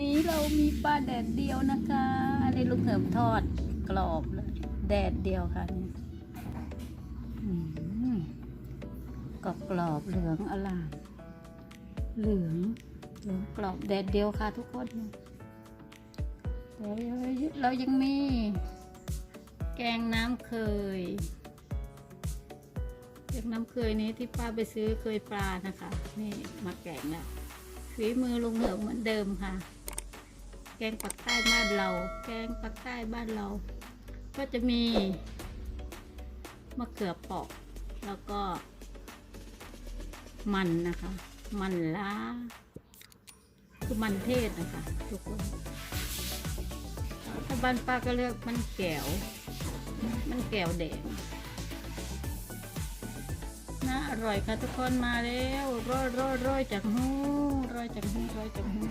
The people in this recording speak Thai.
นี้เรามีปลาแดดเดียวนะคะ อันนี้ลูกเหิมทอดกรอบเลยแดดเดียวค่ะนี่อืมกรอบกรอบเหลืองอลามเหลืองเหลืองกรอบแดดเดียวค่ะทุกคนเรายังมี แกงน้ำเคยแกงน้ำเคยนี้ที่ป้าไปซื้อเคยปลานะคะ นี่มาแกงแล้วฝีมือลุงเหนิมเหมือนเดิมค่ะ แกงปักใต้บ้านเรา แกงปักใต้บ้านเรา ก็จะมีมะเขือเปอกแล้วก็ มันนะคะ มันล้าคือมันเทศนะคะทุกคนถ้าบ้านป้าก็เรียกมันแก้ว มันแก้วแดงน่าอร่อยค่ะทุกคนมาแล้วร้อยร้อยร้อยจากหูร้อยจากหูร้อยจากหู